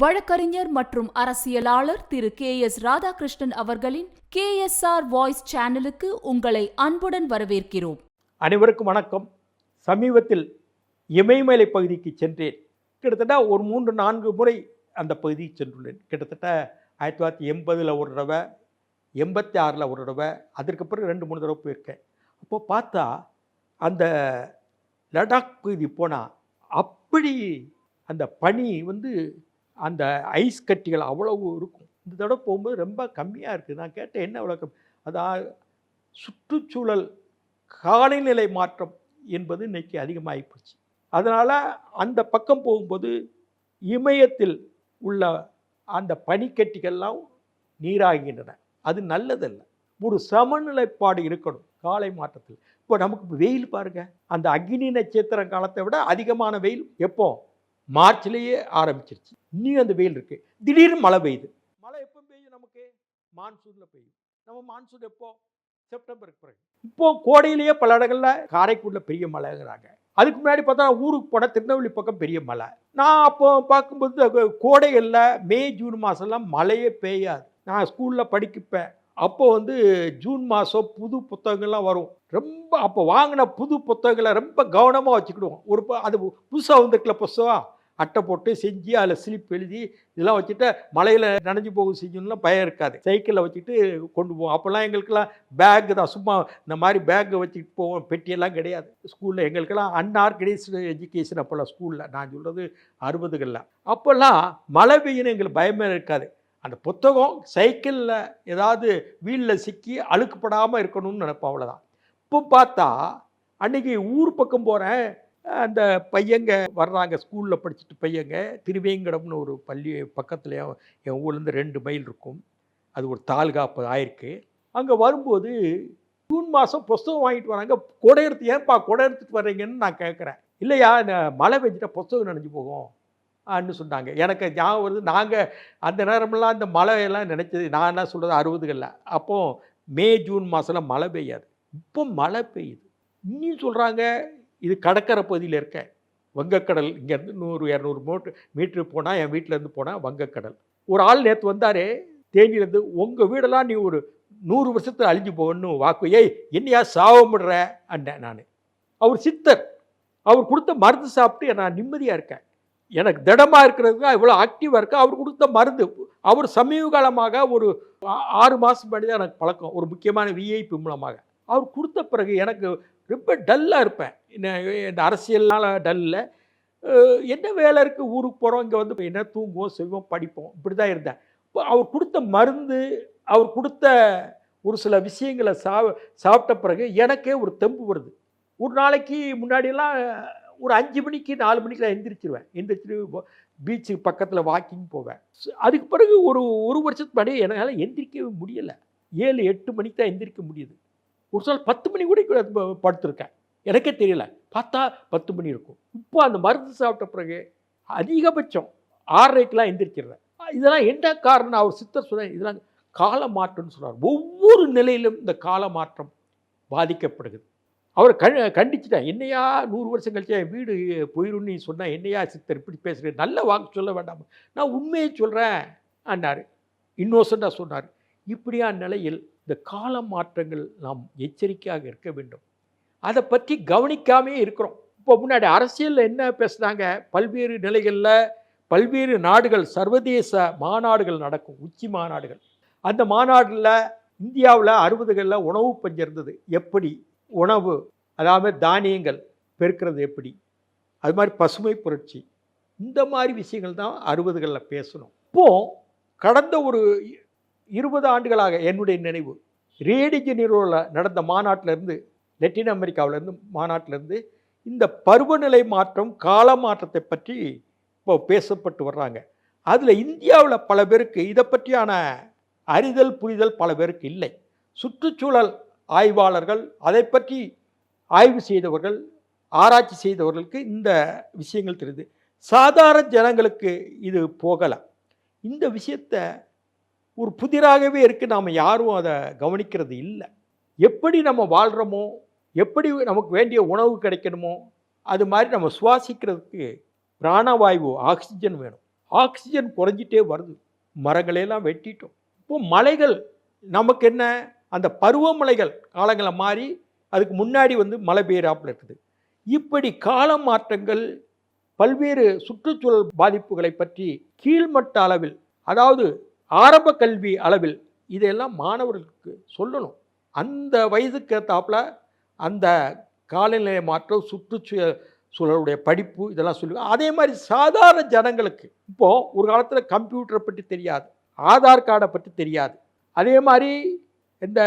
வழக்கறிஞர் மற்றும் அரசியலாளர் திரு கே எஸ் ராதாகிருஷ்ணன் அவர்களின் கே எஸ் ஆர் வாய்ஸ் சேனலுக்கு உங்களை அன்புடன் வரவேற்கிறோம். அனைவருக்கும் வணக்கம். சமீபத்தில் இமயமலை பகுதிக்கு சென்றேன். கிட்டத்தட்ட ஒரு மூன்று நான்கு முறை அந்த பகுதிக்கு சென்றுள்ளேன். கிட்டத்தட்ட ஆயிரத்தி தொள்ளாயிரத்தி எண்பதில் ஒரு தடவை எண்பத்தி ஆறில் ஒரு தடவை அதற்கு பிறகு ரெண்டு மூணு தடவை போயிருக்கேன். அப்போ பார்த்தா அந்த லடாக் பகுதி போனால் அப்படி அந்த பனி வந்து அந்த ஐஸ் கட்டிகள் அவ்வளவு இருக்கும். இந்த தடவை போகும்போது ரொம்ப கம்மியாக இருக்குது நான் கேட்டேன் என்ன அவ்வளோ அதான் சுற்றுச்சூழல் காலநிலை மாற்றம் என்பது இன்றைக்கி அதிகமாகி போச்சு அதனால் அந்த பக்கம் போகும்போது இமயத்தில் உள்ள அந்த பனிக்கட்டிகள்லாம் நீராகின்றன. அது நல்லதல்ல. ஒரு சமநிலைப்பாடு இருக்கணும் காலை மாற்றத்தில். இப்போ நமக்கு வெயில் பாருங்க. அந்த அக்னி நட்சத்திரம் காலத்தை விட அதிகமான வெயில் எப்போ? மார்ச்லேயே ஆரம்பிச்சிருச்சு. இன்னும் அந்த வெயில் இருக்கு. திடீர்னு மழை பெய்யுது. மழை எப்போ பெய்யும் நமக்கு? மான்சூனில் பெய்யும் நம்ம மான்சூன் எப்போ? செப்டம்பருக்கு பிறகு. இப்போ கோடையிலேயே பல இடங்களில் காரைக்குடியில் பெரிய மழைங்கிறாங்க. அதுக்கு முன்னாடி பார்த்தா ஊருக்கு போனால் திருநெல்வேலி பக்கம் பெரிய மழை. நான் அப்போ பார்க்கும்போது கோடைகளில் மே ஜூன் மாதம்லாம் மழையே பெய்யாது. நான் ஸ்கூலில் படிக்கப்பேன். அப்போ வந்து ஜூன் மாதம் புது புத்தகங்கள்லாம் வரும். ரொம்ப அப்போ வாங்கின புது புத்தகங்களை ரொம்ப கவனமாக வச்சுக்கிடுவோம். ஒரு அது புதுசாக வந்துருக்கல புஸ்தகம் அட்டை போட்டு செஞ்சு அதில் ஸ்லிப் எழுதி இதெல்லாம் வச்சுட்டு மலையில் நனைஞ்சு போகும் செஞ்சுன்னுலாம் பயம் இருக்காது. சைக்கிளில் வச்சுட்டு கொண்டு போவோம். அப்போல்லாம் எங்களுக்கெல்லாம் பேக் தான். சும்மா இந்த மாதிரி பேக்கு வச்சுட்டு போவோம். பெட்டியெல்லாம் கிடையாது. ஸ்கூலில் எங்களுக்கெல்லாம் அன்ஆர்கனைஸ்டு எஜுகேஷன் அப்போல்லாம் ஸ்கூலில் நான் சொல்கிறது அறுபதுகளில். அப்போல்லாம் மழை பெய்யணும் எங்களுக்கு பயமே இருக்காது. அந்த புத்தகம் சைக்கிளில் ஏதாவது வீலில் சிக்கி அழுக்குப்படாமல் இருக்கணும்னு நினைப்போம் அவ்வளோதான் இப்போ பார்த்தா அன்னைக்கு ஊர் பக்கம் போகிறேன் அந்த பையங்க வர்றாங்க ஸ்கூலில் படிச்சுட்டு பையங்க. திருவேங்கடம்னு ஒரு பள்ளி பக்கத்தில் என் ஊர்லேருந்து ரெண்டு மைல் இருக்கும். அது ஒரு தாலுகாப்பு ஆயிருக்கு. அங்கே வரும்போது ஜூன் மாதம் புஸ்தகம் வாங்கிட்டு வராங்க. கொடை எடுத்து ஏன்ப்பா கொடை எடுத்துகிட்டு வர்றீங்கன்னு நான் கேட்குறேன் இல்லையா மழை பெஞ்சிட்டா புஸ்தகம் நனைஞ்சு போகும். அப்படின்னு சொன்னாங்க. எனக்கு ஞாபகம் வருது நாங்கள் அந்த நேரமெல்லாம் அந்த மழையெல்லாம் நினச்சது நான் என்ன சொல்கிறது அறுபதுகளில். அப்போது மே ஜூன் மாதம்லாம் மழை பெய்யாது. இப்போ மழை பெய்யுது. இன்னும் சொல்கிறாங்க இது கடற்கரை பகுதியில் இருக்கேன் வங்கக்கடல் இங்கேருந்து நூறு இரநூறு மோட்டு மீட்ரு போனால் என் வீட்டிலேருந்து போனால் வங்கக்கடல். ஒரு ஆள் நேற்று வந்தார் தேனியிலேருந்து உங்கள் வீடெல்லாம் நீ ஒரு நூறு வருஷத்தில் அழிஞ்சு போகணும் வாக்கு. ஏய் என்னையா சாவப்படுற அண்ணன் நான். அவர் சித்தர். அவர் கொடுத்த மருந்து சாப்பிட்டு நான் நிம்மதியாக இருக்கேன். எனக்கு திடமாக இருக்கிறதுக்கு இவ்வளோ ஆக்டிவாக இருக்க? அவர் கொடுத்த மருந்து. அவர் சமீப காலமாக ஒரு ஆறு மாதம் முன்னாடி தான் எனக்கு பழக்கம். ஒரு முக்கியமான விஐபி மூலமாக. அவர் கொடுத்த பிறகு எனக்கு ரொம்ப டல்லாக இருப்பேன். என்ன இந்த அரசியல்னால டல்லில் என்ன வேலை இருக்குது ஊருக்கு போகிறோம் இங்கே வந்து என்ன தூங்குவோம் செய்வோம் படிப்போம் இப்படி தான் இருந்தேன். இப்போ அவர் கொடுத்த மருந்து அவர் கொடுத்த ஒரு சில விஷயங்களை சா சாப்பிட்ட பிறகு எனக்கே ஒரு தெம்பு வருது. ஒரு நாளைக்கு முன்னாடியெல்லாம் ஒரு அஞ்சு மணிக்கு நாலு மணிக்கு நான் எந்திரிச்சிருவேன். எந்திரிச்சிட்டு பீச்சுக்கு பக்கத்தில் வாக்கிங் போவேன். அதுக்கு பிறகு ஒரு ஒரு வருஷத்துக்கு முன்னாடி என்னால் எந்திரிக்கவே முடியலை. ஏழு எட்டு மணிக்கு தான் எந்திரிக்க முடியுது. ஒரு சில பத்து மணி கூட படுத்திருக்கேன். எனக்கே தெரியல. பார்த்தா பத்து மணி இருக்கும். இப்போ அந்த மருந்து சாப்பிட்ட பிறகு அதிகபட்சம் ஆறரைக்கெலாம் எந்திரிச்சிடுறேன். இதெல்லாம் என்ன காரணம் அவர் சித்தர் சொன்னார் இதெல்லாம் கால மாற்றம்னு சொன்னார் ஒவ்வொரு நிலையிலும் இந்த கால மாற்றம் பாதிக்கப்படுகிறது. அவர் கண் கண்டிச்சிட்டேன். என்னையா நூறு வருஷம் கழிச்சு என் வீடு போயிடும் நீ என்னையா சித்தர் இப்படி பேசுகிறேன் நல்ல வாக்கு சொல்ல வேண்டாம். நான் உண்மையை சொல்கிறேன் அண்ணார் இன்னோசண்டாக சொன்னார். இப்படியான நிலையில் இந்த கால மாற்றங்கள் நாம் எச்சரிக்கையாக இருக்க வேண்டும். அதை பற்றி கவனிக்காமே இருக்கிறோம். இப்போ முன்னாடி அரசியலில் என்ன பேசுனாங்க? பல்வேறு நிலைகளில் பல்வேறு நாடுகள் சர்வதேச மாநாடுகள் நடக்கும் உச்சி மாநாடுகள். அந்த மாநாடுல இந்தியாவில் அறுபதுகளில் உணவு பஞ்சம் இருந்தது. எப்படி? உணவு அதாவது தானியங்கள் பெருக்கிறது எப்படி? அது மாதிரி பசுமை புரட்சி. இந்த மாதிரி விஷயங்கள் தான் அறுபதுகளில் பேசணும். இப்போது கடந்த ஒரு இருபது ஆண்டுகளாக என்னுடைய நினைவு. ரியோ ஜெனீரோவில் நடந்த மாநாட்டிலேருந்து லெட்டின் அமெரிக்காவிலேருந்து மாநாட்டிலேருந்து இந்த பருவநிலை மாற்றம் கால மாற்றத்தை பற்றி இப்போ பேசப்பட்டு வர்றாங்க. அதில் இந்தியாவில் பல பேருக்கு இதை பற்றியான அறிதல் புரிதல் பல பேருக்கு இல்லை. சுற்றுச்சூழல் ஆய்வாளர்கள் அதை பற்றி ஆய்வு செய்தவர்கள் ஆராய்ச்சி செய்தவர்களுக்கு இந்த விஷயங்கள் தெரியுது. சாதாரண ஜனங்களுக்கு இது போகலை. இந்த விஷயத்தை ஒரு புதிராகவே இருக்குது நாம் யாரும் அதை கவனிக்கிறது இல்லை. எப்படி நம்ம வாழ்கிறோமோ எப்படி நமக்கு வேண்டிய உணவு கிடைக்கணுமோ அது மாதிரி நம்ம சுவாசிக்கிறதுக்கு பிராணவாயு ஆக்சிஜன் வேணும். ஆக்சிஜன் குறைஞ்சிட்டே வருது. மரங்களையெல்லாம் வெட்டிட்டோம். இப்போ மலைகள் நமக்கு என்ன? அந்த பருவமழைகள் காலங்களை மாறி அதுக்கு முன்னாடி வந்து மழை பெய்யறாப்புல இருக்குது. இப்படி கால மாற்றங்கள் பல்வேறு சுற்றுச்சூழல் பாதிப்புகளை பற்றி கீழ்மட்ட அளவில் அதாவது ஆரம்ப கல்வி அளவில் இதையெல்லாம் மாணவர்களுக்கு சொல்லணும். அந்த வயதுக்கு ஏற்றாப்புல அந்த காலநிலை மாற்றம் சுற்றுச்சூழல் சூழலுடைய படிப்பு இதெல்லாம் சொல்லுவாங்க அதே மாதிரி சாதாரண ஜனங்களுக்கு இப்போது ஒரு காலத்தில் கம்ப்யூட்டரை பற்றி தெரியாது ஆதார் கார்டை பற்றி தெரியாது. அதே மாதிரி இந்த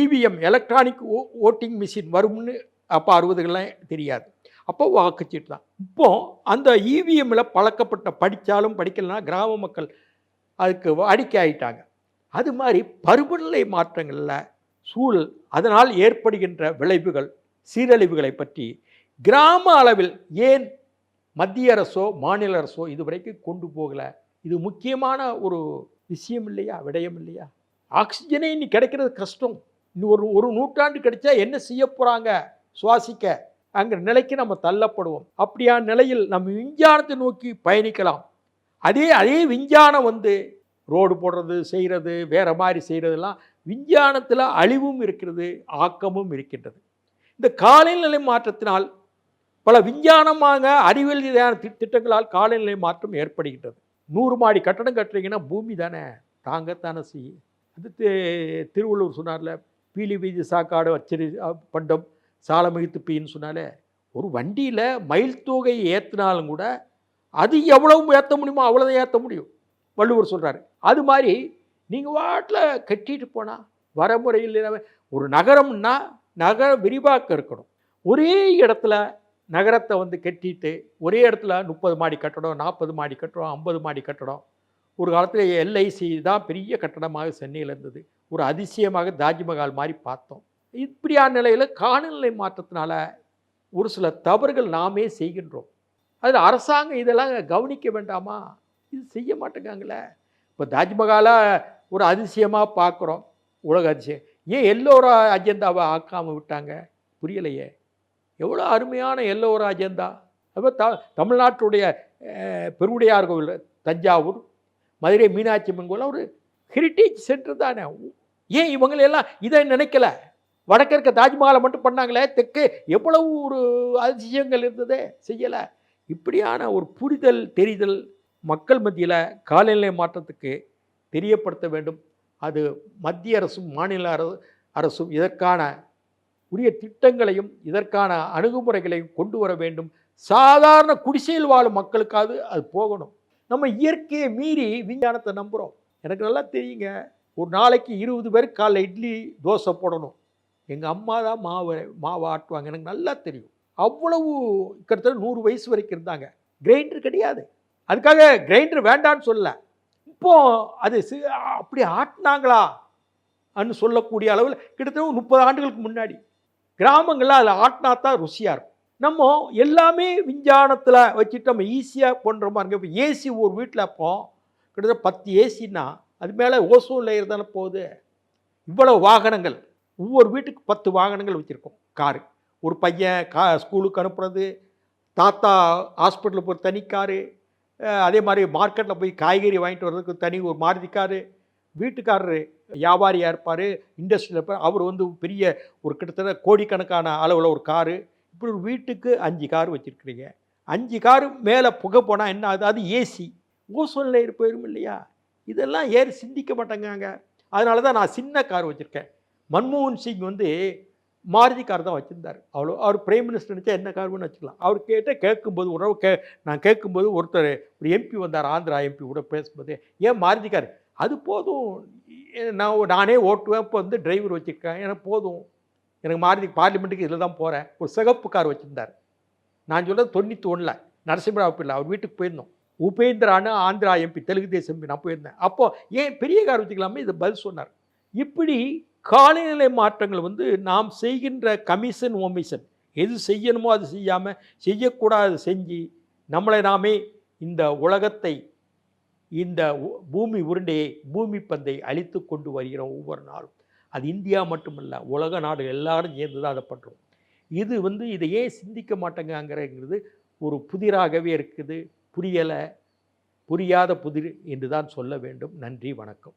இவிஎம் எலக்ட்ரானிக் ஓட்டிங் மிஷின் வரும்னு அப்போ அறுபதுகள்லாம் தெரியாது. அப்போ வாக்குச்சீட்டு தான். இப்போது அந்த இவிஎம்மில் பழக்கப்பட்ட படித்தாலும் படிக்கலைன்னா கிராம மக்கள் அதுக்கு அடிக்க ஆயிட்டாங்க அது மாதிரி பருவநிலை மாற்றங்களில் சூழல் அதனால் ஏற்படுகின்ற விளைவுகள் சீரழிவுகளை பற்றி கிராம அளவில் ஏன் மத்திய அரசோ மாநில அரசோ இதுவரைக்கும் கொண்டு போகலை? இது முக்கியமான ஒரு விஷயம் இல்லையா? விடயம் இல்லையா? ஆக்சிஜனே இன்னி கிடைக்கிறது கஷ்டம். இன்னும் ஒரு ஒரு நூற்றாண்டு கிடைச்சா என்ன செய்ய போகிறாங்க சுவாசிக்க. அங்கிற நிலைக்கு நம்ம தள்ளப்படுவோம். அப்படியான நிலையில் நம்ம விஞ்ஞானத்தை நோக்கி பயணிக்கலாம். அதே அதே விஞ்ஞானம் வந்து ரோடு போடுறது செய்கிறது வேறு மாதிரி செய்கிறதெல்லாம் விஞ்ஞானத்தில் அழிவும் இருக்கிறது ஆக்கமும் இருக்கின்றது. இந்த காலநிலை மாற்றத்தினால் பல விஞ்ஞானமாக அறிவியல் ரீதியான திட்டங்களால் காலநிலை மாற்றம் ஏற்படுகின்றது. நூறு மாடி கட்டடம் கட்டுறீங்கன்னா பூமி தானே தாங்கத்தானே செய்யும். அது திருவள்ளூர் திருவள்ளுவர் சொன்னார்ல பீலி வீதி சாக்காடு அச்சரி பண்டம் சாலமிகுத்து பீன்னு சொன்னாலே ஒரு வண்டியில் மயில் தொகை ஏற்றினாலும் கூட அது எவ்வளவு ஏற்ற முடியுமோ அவ்வளோதான் ஏற்ற முடியும். வள்ளுவர் சொல்கிறாரு அது மாதிரி நீங்கள் வாட்டில் கட்டிட்டு போனால் வரமுறையில் ஒரு நகரம்னா நகர விரிவாக்கம் இருக்கணும். ஒரே இடத்துல நகரத்தை வந்து கட்டிட்டு ஒரே இடத்துல முப்பது மாடி கட்டடம் நாற்பது மாடி கட்டடம் ஐம்பது மாடி கட்டடம். ஒரு காலத்தில் எல்ஐசி தான் பெரிய கட்டடமாக சென்னையில் இருந்தது. ஒரு அதிசயமாக தாஜ்மஹால் மாதிரி பார்த்தோம். இப்படியான நிலையில் காலநிலை மாற்றத்தினால ஒரு சில தவறுகள் நாமே செய்கின்றோம். அதில் அரசாங்கம் இதெல்லாம் கவனிக்க வேண்டாமா? இது செய்ய மாட்டேங்காங்களே இப்போ தாஜ்மஹாலை ஒரு அதிசயமாக பார்க்குறோம். உலக அதிசயம். ஏன் எல்லோரா அஜெண்டாவை ஆக்காமல் விட்டாங்க? புரியலையே. எவ்வளோ அருமையான எல்லோரா அஜெண்டா. அப்போ த தமிழ்நாட்டுடைய பெருவுடையார் கோவில் தஞ்சாவூர் மதுரை மீனாட்சி அம்மன் கோவில் ஒரு ஹெரிட்டேஜ் சென்டர் தானே. ஏன் இவங்களெல்லாம் இதை நினைக்கல? வடக்கு இருக்க தாஜ்மஹாலை மட்டும் பண்ணாங்களே? தெற்கு எவ்வளவு ஒரு அதிசயங்கள் இருந்ததே? செய்யலை. இப்படியான ஒரு புரிதல் தெரிதல் மக்கள் மத்தியில் காலநிலை மாற்றத்துக்கு தெரியப்படுத்த வேண்டும். அது மத்திய அரசும் மாநில அரசு அரசும் இதற்கான உரிய திட்டங்களையும் இதற்கான அணுகுமுறைகளையும் கொண்டு வர வேண்டும். சாதாரண குடிசையில் வாழும் மக்களுக்காவது அது போகணும். நம்ம இயற்கையை மீறி விஞ்ஞானத்தை நம்புகிறோம் எனக்கு நல்லா தெரியுங்க. ஒரு நாளைக்கு இருபது பேர் காலைல இட்லி தோசை போடணும். எங்கள் அம்மா தான் மாவு மாவு ஆட்டுவாங்க. எனக்கு நல்லா தெரியும். அவ்வளவு கிட்டத்தட்ட நூறு வயசு வரைக்கும் இருந்தாங்க. கிரைண்டர் கிடையாது. அதுக்காக கிரைண்டர் வேண்டான்னு சொல்லலை. இப்போ அது அப்படி ஆட்டினாங்களா? அன்னு சொல்லக்கூடிய அளவில் கிட்டத்தட்ட முப்பது ஆண்டுகளுக்கு முன்னாடி. கிராமங்களில் அதில் ஆட்டினா தான் ருசியாக இருக்கும். நம்ம எல்லாமே விஞ்ஞானத்தில் வச்சுட்டு நம்ம ஈஸியாக பண்ணுற மாதிரி இப்போ ஏசி ஒரு வீட்டில் அப்போ கிட்டத்தட்ட பத்து ஏசின்னா அது மேலே ஓசோன் லேயர் தானே போகுது. இவ்வளோ வாகனங்கள். ஒவ்வொரு வீட்டுக்கு பத்து வாகனங்கள் வச்சுருக்கோம். காரு. ஒரு பையன் கா ஸ்கூலுக்கு அனுப்புறது தாத்தா ஹாஸ்பிட்டலுக்கு ஒரு தனி காரு அதே மாதிரி மார்க்கெட்டில் போய் காய்கறி வாங்கிட்டு வர்றதுக்கு தனி ஒரு மாருதி காரு வீட்டுக்காரரு வியாபாரியாக இருப்பார் இண்டஸ்ட்ரியில் இருப்பார் அவர் வந்து பெரிய ஒரு கிட்டத்தட்ட கோடிக்கணக்கான அளவில் ஒரு காரு இப்படி ஒரு வீட்டுக்கு அஞ்சு கார் வச்சுருக்குறீங்க. அஞ்சு காரு மேலே புகை போனால் என்ன ஆகுது? அது ஏசி ஓசோன் லேயர் போயிடும் இல்லையா? இதெல்லாம் ஏறி சிந்திக்க மாட்டேங்காங்க அதனால தான் நான் சின்ன கார் வச்சுருக்கேன். மன்மோகன் சிங் வந்து மாருதி கார் தான் வச்சுருந்தார். அவ்வளோ அவர் பிரைம் மினிஸ்டர் நினச்சா என்ன கார் வேணும் வச்சுக்கலாம். அவர் கேட்ட கேட்கும்போது உறவு கே நான் கேட்கும்போது ஒருத்தர் ஒரு எம்பி வந்தார் ஆந்திரா எம்பி கூட பேசும்போது ஏன் மாருதி கார் அது போதும். நான் நானே ஓட்டுவேன் இப்போ வந்து டிரைவர் வச்சுருக்கேன். எனக்கு போதும். எனக்கு மாருதி பார்லிமெண்ட்டுக்கு இதில் தான் போகிறேன் ஒரு சிகப்பு கார் வச்சுருந்தார். நான் சொல்கிறது தொண்ணூற்றி ஒன்றில் நரசிம்மராவ் பிள்ளை அவர் வீட்டுக்கு போயிருந்தோம். உபேந்திரான்னு ஆந்திரா எம்பி தெலுங்கு தேசம் எம்பி நான் போயிருந்தேன். அப்போ ஏன் பெரிய கார் வச்சுக்கலாமே இதை பதில் சொன்னார். இப்படி காலநிலை மாற்றங்கள் வந்து நாம் செய்கின்ற கமிஷன் ஒமிஷன் எது செய்யணுமோ அது செய்யாமல் செய்யக்கூடாது செஞ்சு நம்மளை நாமே இந்த உலகத்தை இந்த பூமி உருண்டையை பூமி பந்தை அழித்து கொண்டு வருகிறோம் ஒவ்வொரு நாளும். அது இந்தியா மட்டுமல்ல உலக நாடு எல்லாரும் சேர்ந்து தான் அதை பண்ணுறோம் இது வந்து இதை ஏன் சிந்திக்க மாட்டேங்கிறாங்கிறது ஒரு புதிராகவே இருக்குது. புரியலை புரியாத புதிர் என்று தான் சொல்ல வேண்டும். நன்றி வணக்கம்.